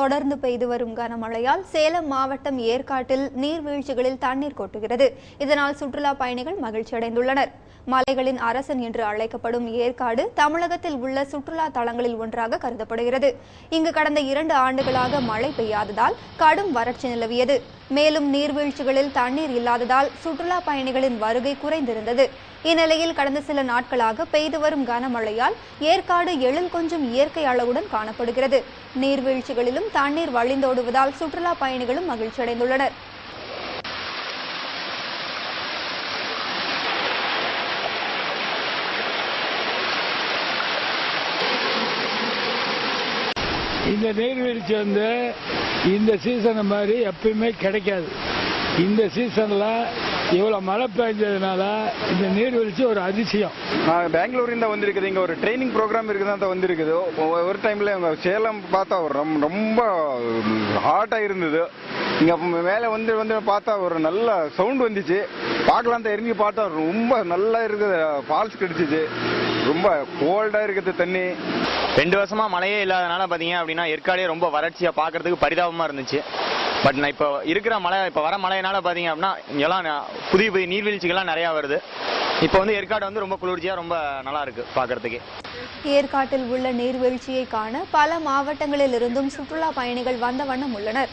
தொடர்ந்து பெய்து வரும் கனமழையால் சேலம் மாவட்டம் ஏற்காட்டில் நீர்வீழ்ச்சிகளில் தண்ணீர் கொட்டுகிறது. இதனால் சுற்றுலா பயணிகள் மகிழ்ச்சி அடைந்துள்ளனர் மலைகளின் அரசன் என்று அழைக்கப்படும் ஏற்காடு தமிழகத்தில் உள்ள சுற்றுலா தலங்களில் ஒன்றாக கருதப்படுகிறது. இங்கு கடந்த இரண்டு ஆண்டுகளாக மழை பெய்யாததால் கடும் வறட்சி நிலவியது. மேலும் நீர்வீழ்ச்சிகளில் தண்ணீர் இல்லாததால் சுற்றுலா பயணிகளின் வருகை குறைந்திருந்தது. இந்நிலையில் கடந்த சில நாட்களாக பெய்து வரும் கனமழையால் ஏற்காடு எழில் கொஞ்சம் இயற்கை அளவுடன் காணப்படுகிறது. நீர்வீழ்ச்சிகளிலும் தண்ணீர் வழிந்தோடுவதால் சுற்றுலா பயணிகளும் மகிழ்ச்சியடைந்துள்ளனர். இந்த நீர்வீழ்ச்சி வந்து இந்த சீசன் மாதிரி எப்பயுமே கிடைக்காது. இந்த சீசன்ல இவ்வளவு மழை பெஞ்சதுனால இந்த நீர்வீழ்ச்சி ஒரு அதிசயம். நான் வந்திருக்குது. இங்க ஒரு ட்ரைனிங் ப்ரோக்ராம் இருக்குதான் வந்திருக்குது. ஒரு டைம்ல சேலம் பார்த்தா ஒரு ரொம்ப- ரொம்ப ஹாட்டா இருந்தது. இங்க மேல வந்து வந்து பார்த்தா ஒரு நல்ல சவுண்ட் வந்துச்சு. பார்க்கலாம் தான் இறங்கி பார்த்தா ரொம்ப நல்லா இருக்குது ஃபால்ஸ் கிடைச்சிச்சு. ரொம்ப கோல்டா இருக்குது தண்ணி. ரெண்டு வருஷமா மழையே இல்லாதனால பாத்தீங்க அப்படின்னா ஏற்காடே ரொம்ப வறட்சியா பாக்குறதுக்கு பரிதாபமா இருந்துச்சு. பட் நான் இப்போ இருக்கிற மழை இப்போ வர மழையினால பாத்தீங்க அப்படின்னா இங்கெல்லாம் புதிய புதிய நீர்வீழ்ச்சிகள்லாம் நிறைய வருது. இப்போ வந்து ஏற்காடு வந்து ரொம்ப குளிர்ச்சியா ரொம்ப நல்லா இருக்கு பாக்குறதுக்கு. ஏற்காட்டில் உள்ள நீர்வீழ்ச்சியை காண பல மாவட்டங்களில் இருந்தும் சுற்றுலா பயணிகள் வந்த வண்ணம் உள்ளனர்.